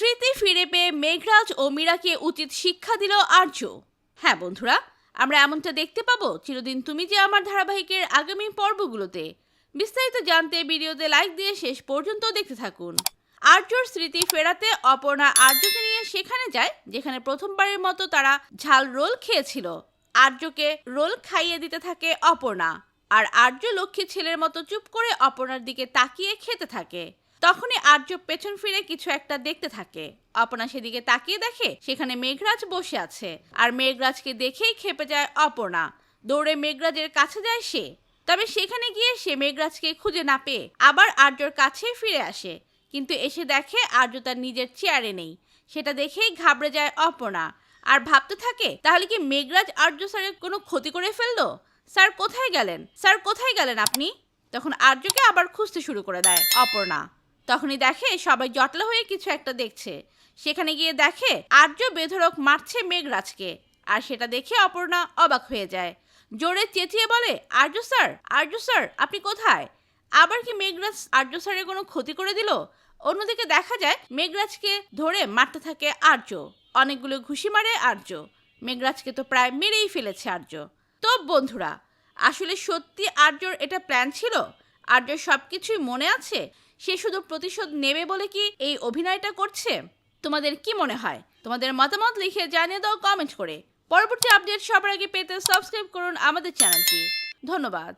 স্মৃতি ফিরে পেয়ে মেঘরাজ ও মীরাকে উচিত শিক্ষা দিল আর্য। হ্যাঁ বন্ধুরা, আমরা এমনটা দেখতে পাবো চিরদিন তুমি যে আমার ধারাবাহিকের আগামী পর্বগুলোতে। বিস্তারিত জানতে ভিডিওতে লাইক দিয়ে শেষ পর্যন্ত দেখতে থাকুন। আর্যর স্মৃতি ফেরাতে অপর্ণা আর্যকে নিয়ে সেখানে যায়, যেখানে প্রথমবারের মতো তারা ঝাল রোল খেয়েছিল। আর্যকে রোল খাইয়ে দিতে থাকে অপর্ণা, আর আর্য লক্ষ্মী ছেলের মতো চুপ করে অপর্ণার দিকে তাকিয়ে খেতে থাকে। তখনই আর্য পেছন ফিরে কিছু একটা দেখতে থাকে। অপর্ণা সেদিকে তাকিয়ে দেখে সেখানে মেঘরাজ বসে আছে। আর মেঘরাজকে দেখেই খেপে যায় অপর্ণা। দৌড়ে মেঘরাজের কাছে যায় সে। তবে সেখানে গিয়ে সে মেঘরাজকে খুঁজে না পেয়ে আবার আর্যর কাছে ফিরে আসে। কিন্তু এসে দেখে আর্য তার নিজের চেয়ারে নেই। সেটা দেখেই ঘাবড়ে যায় অপর্ণা। আর ভাবতে থাকে, তাহলে কি মেঘরাজ আর্য স্যারের কোনো ক্ষতি করে ফেলল? স্যার কোথায় গেলেন? স্যার কোথায় গেলেন আপনি? তখন আর্যকে আবার খুঁজতে শুরু করে দেয় অপর্ণা। তখনই দেখে সবাই জটলা হয়ে কিছু একটা দেখছে। সেখানে গিয়ে দেখে আর্য বেধরক মারছে মেঘরাজকে। আর সেটা দেখে অপর্ণা অবাক হয়ে যায়। জোরে চেঁচিয়ে বলে, আর্য স্যার আর্য স্যার, আপনি কোথায়? আবার কি মেঘরাজ আর্য স্যারের কোনো ক্ষতি করে দিল? অন্যদিকে দেখা যায় মেঘরাজকে ধরে মারতে থাকে আর্য। অনেকগুলো ঘুষি মারে আর্য। মেঘরাজকে তো প্রায় মেরেই ফেলেছে আর্য। তো বন্ধুরা, আসলে সত্যি আর্যর এটা প্ল্যান ছিল? আর্যর সব কিছুই মনে আছে? সে শুধু প্রতিশোধ নেবে বলে কি এই অভিনয়টা করছে? তোমাদের কি মনে হয়? তোমাদের মতামত লিখে জানিয়ে দাও কমেন্ট করে। পরবর্তী আপডেট সবার আগে পেতে সাবস্ক্রাইব করুন আমাদের চ্যানেলটি। ধন্যবাদ।